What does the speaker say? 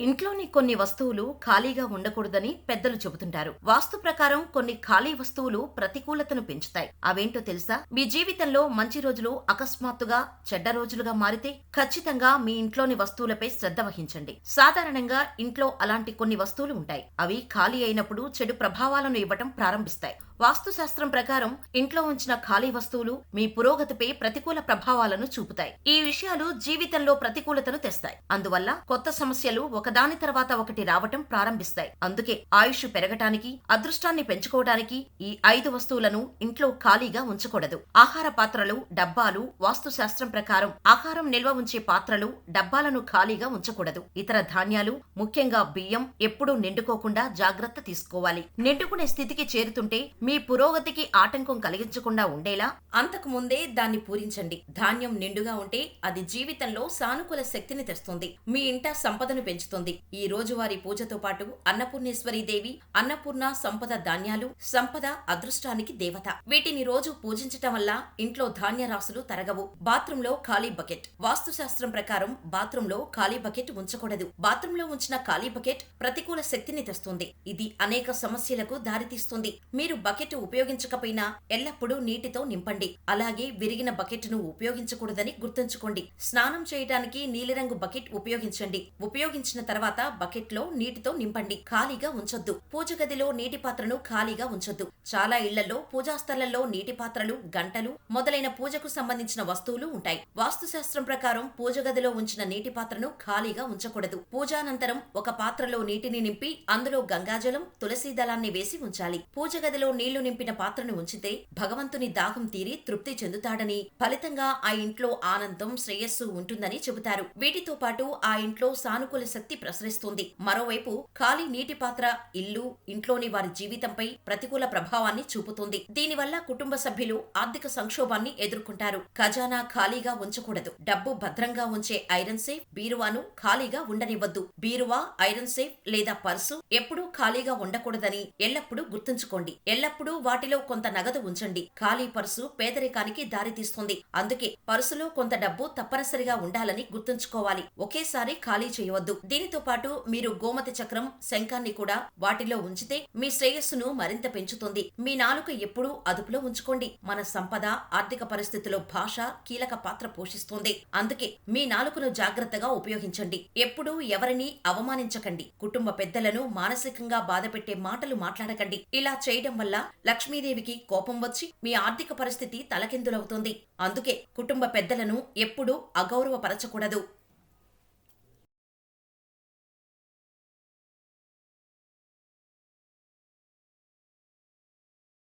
ఇంట్లోని కొన్ని వస్తువులు ఖాళీగా ఉండకూడదని పెద్దలు చెబుతుంటారు. వాస్తు ప్రకారం కొన్ని ఖాళీ వస్తువులు ప్రతికూలతను పెంచుతాయి. అవేంటో తెలుసా? మీ జీవితంలో మంచి రోజులు అకస్మాత్తుగా చెడ్డ రోజులుగా మారితే ఖచ్చితంగా మీ ఇంట్లోని వస్తువులపై శ్రద్ధ వహించండి. సాధారణంగా ఇంట్లో అలాంటి కొన్ని వస్తువులు ఉంటాయి. అవి ఖాళీ అయినప్పుడు చెడు ప్రభావాలను ఇవ్వటం ప్రారంభిస్తాయి. వాస్తుశాస్త్రం ప్రకారం ఇంట్లో ఉంచిన ఖాళీ వస్తువులు మీ పురోగతిపై ప్రతికూల ప్రభావాలను చూపుతాయి. ఈ విషయాలు జీవితంలో ప్రతికూలతను తెస్తాయి. అందువల్ల కొత్త సమస్యలు ఒకదాని తర్వాత ఒకటి రావటం ప్రారంభిస్తాయి. అందుకే ఆయుష్ పెరగటానికి అదృష్టాన్ని పెంచుకోవడానికి ఈ ఐదు వస్తువులను ఇంట్లో ఖాళీగా ఉంచకూడదు. ఆహార పాత్రలు డబ్బాలు వాస్తుశాస్త్రం ప్రకారం ఆహారం నిల్వ ఉంచే పాత్రలు డబ్బాలను ఖాళీగా ఉంచకూడదు. ఇతర ధాన్యాలు ముఖ్యంగా బియ్యం ఎప్పుడూ నిండుకోకుండా జాగ్రత్త తీసుకోవాలి. నిండుకునే స్థితికి చేరుతుంటే మీ పురోగతికి ఆటంకం కలిగించకుండా ఉండేలా? అంతకు ముందే దాన్ని పూరించండి. ధాన్యం నిండుగా ఉంటే అది జీవితంలో సానుకూల శక్తిని తెస్తుంది. మీ ఇంట సంపదను పెంచుతుంది. ఈ రోజువారీ పూజతో పాటు అన్నపూర్ణేశ్వరి దేవి అన్నపూర్ణ సంపద ధాన్యాలు సంపద అదృష్టానికి దేవత. వీటిని రోజు పూజించటం వల్ల ఇంట్లో ధాన్య రాసులు తరగవు. బాత్రూమ్లో ఖాళీ బకెట్. వాస్తు శాస్త్రం ప్రకారం బాత్రూమ్లో ఖాళీ బకెట్ ఉంచకూడదు. బాత్రూమ్లో ఉంచిన ఖాళీ బకెట్ ప్రతికూల శక్తిని తెస్తుంది. ఇది అనేక సమస్యలకు దారితీస్తుంది. మీరు బకెట్ బకెట్ ఉపయోగించకపోయినా ఎల్లప్పుడూ నీటితో నింపండి. అలాగే విరిగిన బకెట్ను ఉపయోగించకూడదని గుర్తుంచుకోండి. స్నానం చేయడానికి నీలిరంగు బకెట్ ఉపయోగించండి. ఉపయోగించిన తర్వాత బకెట్లో నీటితో నింపండి. ఖాళీగా ఉంచొద్దు. పూజ గదిలో నీటి పాత్రను ఖాళీగా ఉంచొద్దు. చాలా ఇళ్ళలో పూజా స్థలంలో నీటి పాత్రలు గంటలు మొదలైన పూజకు సంబంధించిన వస్తువులు ఉంటాయి. వాస్తుశాస్త్రం ప్రకారం పూజ గదిలో ఉంచిన నీటి పాత్రను ఖాళీగా ఉంచకూడదు. పూజానంతరం ఒక పాత్రలో నీటిని నింపి అందులో గంగాజలం తులసి దళాన్ని వేసి ఉంచాలి. పూజ గదిలో నీళ్ళు నింపిన పాత్రను ఉంచితే భగవంతుని దాహం తీరి తృప్తి చెందుతాడని ఫలితంగా ఆ ఇంట్లో ఆనందం శ్రేయస్సు ఉంటుందని చెబుతారు. వీటితో పాటు ఆ ఇంట్లో సానుకూల శక్తి ప్రసరిస్తుంది. మరోవైపు ఖాళీ నీటి పాత్ర ఇల్లు ఇంట్లోని వారి జీవితంపై ప్రతికూల ప్రభావాన్ని చూపుతుంది. దీనివల్ల కుటుంబ సభ్యులు ఆర్థిక సంక్షోభాన్ని ఎదుర్కొంటారు. ఖజానా ఖాళీగా ఉంచకూడదు. డబ్బు భద్రంగా ఉంచే ఐరన్ సేఫ్ బీరువాను ఖాళీగా ఉండనివ్వద్దు. బీరువా ఐరన్ సేఫ్ లేదా పర్సు ఎప్పుడూ ఖాళీగా ఉండకూడదని ఎల్లప్పుడూ గుర్తుంచుకోండి. ఎల్లప్పుడూ వాటిలో కొంత నగదు ఉంచండి. ఖాళీ పర్సు పేదరికానికి దారితీస్తుంది అందుకే పర్సులో కొంత డబ్బు తప్పనిసరిగా ఉండాలని గుర్తుంచుకోవాలి. ఒకేసారి ఖాళీ చేయవద్దు. దీనితో పాటు మీరు గోమతి చక్రం శంఖాన్ని కూడా వాటిలో ఉంచితే మీ శ్రేయస్సును మరింత పెంచుతుంది. మీ నాలుక ఎప్పుడూ అదుపులో ఉంచుకోండి. మన సంపద ఆర్థిక పరిస్థితిలో భాష కీలక పాత్ర పోషిస్తుంది. అందుకే మీ నాలుకను జాగ్రత్తగా ఉపయోగించండి. ఎప్పుడూ ఎవరిని అవమానించకండి. కుటుంబ పెద్దలను మానసికంగా బాధపెట్టే మాటలు మాట్లాడకండి. ఇలా చేయడం వల్ల లక్ష్మీదేవికి కోపం వచ్చి మీ ఆర్థిక పరిస్థితి తలకిందులవుతుంది. అందుకే కుటుంబ పెద్దలను ఎప్పుడూ అగౌరవపరచకూడదు.